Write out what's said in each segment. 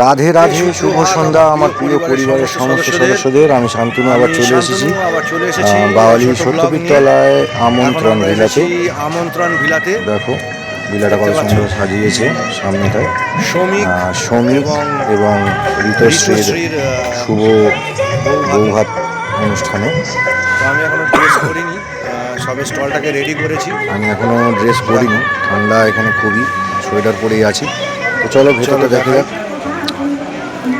রাধে রাধে শুভ সন্ধ্যা আমার প্রিয় পরিবারের সমস্ত সদস্যদের। আমি শান্তনু আবার চলে এসেছি। বাওয়ালি সত্যপীরতলায় নিয়ে। আমন্ত্রণ এসেছি আমন্ত্রণ ভিলাতে দেখো বিলাটা কত সুন্দর সাজিয়েছে সামনেটায়। শ্রমিক শ্রমিক এবং ঋতুশ্রীর শুভ বৌভাত অনুষ্ঠানে। আমি এখনও ড্রেস করিনি সবে স্টলটাকে রেডি করেছি। আমি এখনও ড্রেস পরিনি। ঠান্ডা এখানে খুবই সোয়েটার পরেই আছি। তো চলো ভেতরটা দেখা যাক।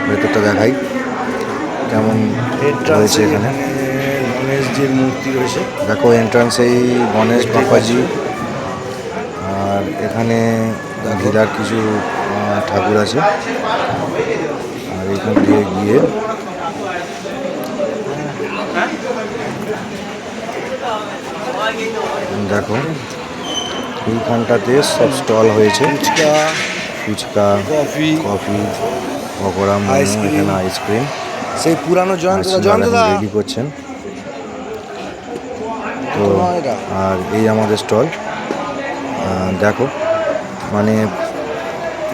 ভেতরটা দেখাই। কেমন রয়েছে এখানে? গণেশজির মূর্তি রয়েছে। দেখো এন্ট্রান্সেই গণেশ বাপাজি আর এখানে ঘিরার কিছু ঠাকুর আছে। আর এখান দিয়ে গিয়ে দেখো এইখানটাতে সব স্টল হয়েছে। ফুচকা ফুচকা কফি। কফি। পকোড়া। এখানে আইসক্রিম সেই পুরানো জয়ন্ত জয়ন্তদা রেডি করছেন। তো আর এই আমাদের স্টল। দেখো মানে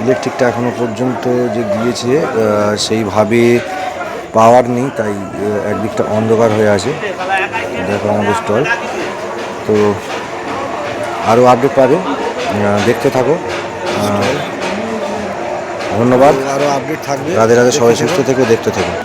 ইলেকট্রিকটা এখনও পর্যন্ত যে দিয়েছে সেইভাবে পাওয়ার নেই তাই একদিকটা অন্ধকার হয়ে আছে। দেখো আমাদের স্টল। তো আরও আপডেট পাবে। দেখতে থাকো। ধন্যবাদ। আরও আপডেট থাকবে। রাধে রাধে সবাই সুস্থ থেকে দেখতে থাকো